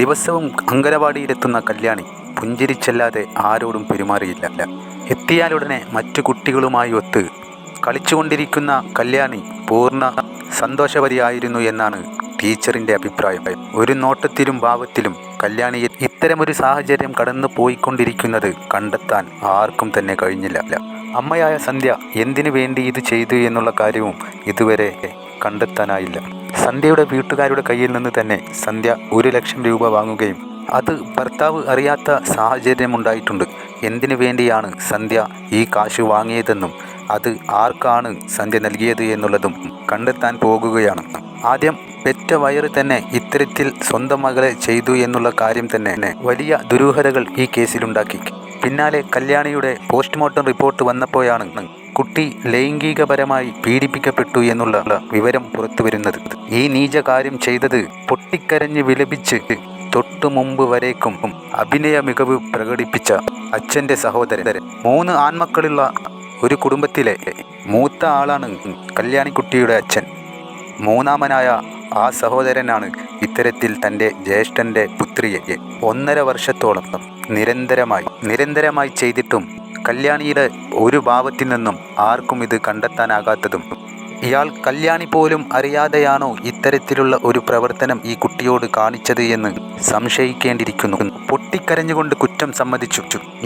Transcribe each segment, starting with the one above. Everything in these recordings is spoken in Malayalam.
ദിവസവും അങ്കനവാടിയിലെത്തുന്ന കല്യാണി പുഞ്ചിരിച്ചല്ലാതെ ആരോടും പെരുമാറിയില്ല. എത്തിയാലുടനെ മറ്റു കുട്ടികളുമായി ഒത്ത് കളിച്ചുകൊണ്ടിരിക്കുന്ന കല്യാണി പൂർണ സന്തോഷവതിയായിരുന്നു എന്നാണ് ടീച്ചറിന്റെ അഭിപ്രായം. ഒരു നോട്ടത്തിലും ഭാവത്തിലും കല്യാണിയിൽ ഇത്തരമൊരു സാഹചര്യം കടന്നു പോയിക്കൊണ്ടിരിക്കുന്നത് കണ്ടെത്താൻ ആർക്കും തന്നെ കഴിഞ്ഞില്ല. അമ്മയായ സന്ധ്യ എന്തിനു വേണ്ടി ഇത് ചെയ്തു എന്നുള്ള കാര്യവും ഇതുവരെ കണ്ടെത്താനായില്ല. സന്ധ്യയുടെ വീട്ടുകാരുടെ കയ്യിൽ നിന്ന് തന്നെ സന്ധ്യ ഒരു ലക്ഷം രൂപ വാങ്ങുകയും അത് ഭർത്താവ് അറിയാത്ത സാഹചര്യമുണ്ടായിട്ടുണ്ട് എന്തിനു വേണ്ടിയാണ് സന്ധ്യ ഈ കാശ് വാങ്ങിയതെന്നും അത് ആർക്കാണ് സന്ധ്യ നൽകിയത് എന്നുള്ളതും കണ്ടെത്താൻ പോകുകയാണ്. ആദ്യം പെറ്റ വയറ് തന്നെ ഇത്തരത്തിൽ സ്വന്തം മകളെ ചെയ്തു എന്നുള്ള കാര്യം തന്നെ വലിയ ദുരൂഹതകൾ ഈ കേസിലുണ്ടാക്കി. പിന്നാലെ കല്യാണിയുടെ പോസ്റ്റ്മോർട്ടം റിപ്പോർട്ട് വന്നപ്പോഴാണ് കുട്ടി ലൈംഗികപരമായി പീഡിപ്പിക്കപ്പെട്ടു എന്നുള്ള വിവരം പുറത്തുവരുന്നത് ഈ നീച കാര്യം ചെയ്തത് പൊട്ടിക്കരഞ്ഞ് വിലപിച്ച് തൊട്ടു മുമ്പ് വരേക്കും അഭിനയ മികവ് പ്രകടിപ്പിച്ച അച്ഛന്റെ സഹോദരൻ. മൂന്ന് ആൺമക്കളുള്ള ഒരു കുടുംബത്തിലെ മൂത്ത ആളാണ് കല്യാണിക്കുട്ടിയുടെ അച്ഛൻ. മൂന്നാമനായ ആ സഹോദരനാണ് ഇത്തരത്തിൽ തന്റെ ജ്യേഷ്ഠന്റെ പുത്രിയെ ഒന്നര വർഷത്തോളം നിരന്തരമായി നിരന്തരമായി ചെയ്തിട്ടും കല്യാണിയുടെ ഒരു ഭാവത്തിൽ നിന്നും ആർക്കും ഇത് കണ്ടെത്താനാകാത്തതും ഇയാൾ കല്യാണി പോലും അറിയാതെയാണോ ഇത്തരത്തിലുള്ള ഒരു പ്രവർത്തനം ഈ കുട്ടിയോട് കാണിച്ചത് എന്ന് സംശയിക്കേണ്ടിയിരിക്കുന്നു. പൊട്ടിക്കരഞ്ഞുകൊണ്ട് കുറ്റം സമ്മതിച്ചു.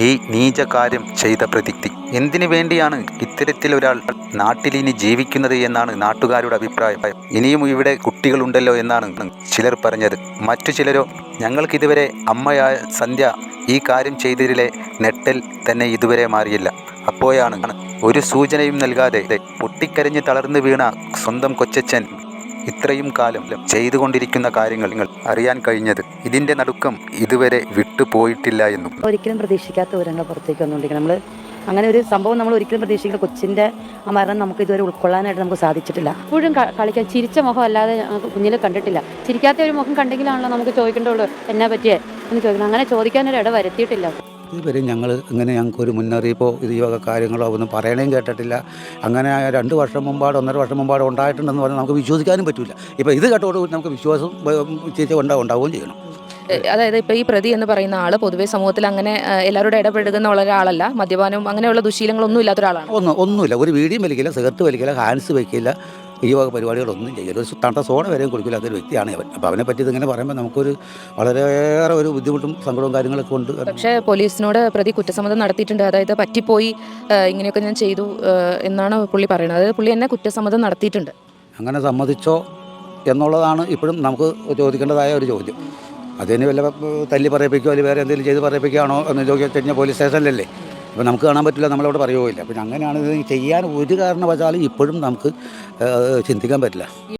ഈ നീച കാര്യം ചെയ്ത പ്രതിക്തി എന്തിനു വേണ്ടിയാണ് ഇത്തരത്തിലൊരാൾ നാട്ടിലിനി ജീവിക്കുന്നത് എന്നാണ് നാട്ടുകാരുടെ അഭിപ്രായം. ഇനിയും ഇവിടെ കുട്ടികളുണ്ടല്ലോ എന്നാണ് ചിലർ പറഞ്ഞത്. മറ്റു ചിലരോ ഞങ്ങൾക്കിതുവരെ അമ്മയായ സന്ധ്യ ഈ കാര്യം ചെയ്തതിലെ നെട്ടൽ തന്നെ ഇതുവരെ മാറിയില്ല. അപ്പോഴാണ് ഒരു സൂചനയും നൽകാതെ പൊട്ടിക്കരഞ്ഞ് തളർന്നു വീണ സ്വന്തം കൊച്ചച്ഛൻ ഇത്രയും കാലം ചെയ്തുകൊണ്ടിരിക്കുന്ന കാര്യങ്ങൾ നിങ്ങൾ അറിയാൻ കഴിഞ്ഞത് ഇതിന്റെ നടുക്കം ഇതുവരെ വിട്ടുപോയിട്ടില്ല എന്നും. ഒരിക്കലും പ്രതീക്ഷിക്കാത്ത വിവരങ്ങൾ പുറത്തേക്ക് വന്നുകൊണ്ടിരിക്കുന്നത് നമ്മൾ അങ്ങനെ ഒരു സംഭവം നമ്മൾ ഒരിക്കലും പ്രതീക്ഷിക്കുന്ന കൊച്ചിന്റെ ആ മരണം നമുക്ക് ഇതുവരെ ഉൾക്കൊള്ളാനായിട്ട് നമുക്ക് സാധിച്ചിട്ടില്ല. എപ്പോഴും കളിക്കാൻ ചിരിച്ച മുഖം അല്ലാതെ ഞങ്ങൾക്ക് കുഞ്ഞിൽ കണ്ടിട്ടില്ല. ചിരിക്കാത്ത ഒരു മുഖം കണ്ടെങ്കിലാണല്ലോ നമുക്ക് ചോദിക്കേണ്ടുള്ളൂ എന്നാ പറ്റിയേ? എന്ന് ചോദിക്കണം. അങ്ങനെ ചോദിക്കാനൊരു ഇട വരുത്തിയിട്ടില്ല. ഇതുവരെ ഞങ്ങൾ ഇങ്ങനെ ഞങ്ങൾക്കൊരു മുന്നറിയിപ്പോ ഇത് ഈ വക കാര്യങ്ങളോ ഒന്നും പറയണേം കേട്ടിട്ടില്ല. അങ്ങനെ രണ്ട് വർഷം മുമ്പാട് ഒന്നര വർഷം മുമ്പാട് ഉണ്ടായിട്ടുണ്ടെന്ന് പറഞ്ഞാൽ നമുക്ക് വിശ്വസിക്കാനും പറ്റില്ല ഇപ്പോൾ ഇത് കേട്ടോടുകൂടി നമുക്ക് വിശ്വാസം ചേച്ചി ഉണ്ടാവും ഉണ്ടാവുകയും ചെയ്യണം. അതായത് ഇപ്പോൾ ഈ പ്രതി എന്ന് പറയുന്ന ആൾ പൊതുവേ സമൂഹത്തിൽ അങ്ങനെ എല്ലാവരോടും ഇടപെടുന്ന ഒരാളല്ല. മദ്യപാനവും അങ്ങനെയുള്ള ദുശീലങ്ങളൊന്നും ഇല്ലാത്ത ഒരാളാണ് ഒന്നും ഒന്നുമില്ല. ഒരു വീടിയും വലിക്കില്ല സിഗരറ്റ് വലിക്കില്ല ഹാൻസ് വയ്ക്കില്ല ഈ വക പരിപാടികളൊന്നും ചെയ്യില്ല ഒരു തണുത്ത സോഡ വരെയും കൊടുക്കില്ല അതൊരു വ്യക്തിയാണ് അവൻ അപ്പോൾ അവനെ പറ്റി ഇതിങ്ങനെ പറയുമ്പോൾ നമുക്കൊരു വളരെയേറെ ഒരു ബുദ്ധിമുട്ടും സങ്കടവും കാര്യങ്ങളൊക്കെ ഉണ്ട്. പക്ഷേ പോലീസിനോട് പ്രതി കുറ്റസമ്മതം നടത്തിയിട്ടുണ്ട്. അതായത് പറ്റിപ്പോയി ഇങ്ങനെയൊക്കെ ഞാൻ ചെയ്തു എന്നാണ് പുള്ളി പറയുന്നത്. അതായത് പുള്ളി എന്നെ കുറ്റസമ്മതം നടത്തിയിട്ടുണ്ട്. അങ്ങനെ സമ്മതിച്ചോ എന്നുള്ളതാണ് ഇപ്പോഴും നമുക്ക് ചോദിക്കേണ്ടതായ ഒരു ചോദ്യം. അതിന് വല്ല തല്ലി പറയിപ്പിക്കുകയോ അല്ലെങ്കിൽ വേറെ എന്തെങ്കിലും ചെയ്ത് പറയിപ്പിക്കുകയാണോ എന്ന് ചോദിച്ചു കഴിഞ്ഞാൽ പോലീസ് സ്റ്റേഷനിലല്ലേ? അപ്പോൾ നമുക്ക് കാണാൻ പറ്റില്ല നമ്മളവിടെ പറയുകയില്ല പിന്നെ അങ്ങനെയാണ് ഇത് ചെയ്യാൻ ഒരു കാരണവശാലും ഇപ്പോഴും നമുക്ക് ചിന്തിക്കാൻ പറ്റില്ല.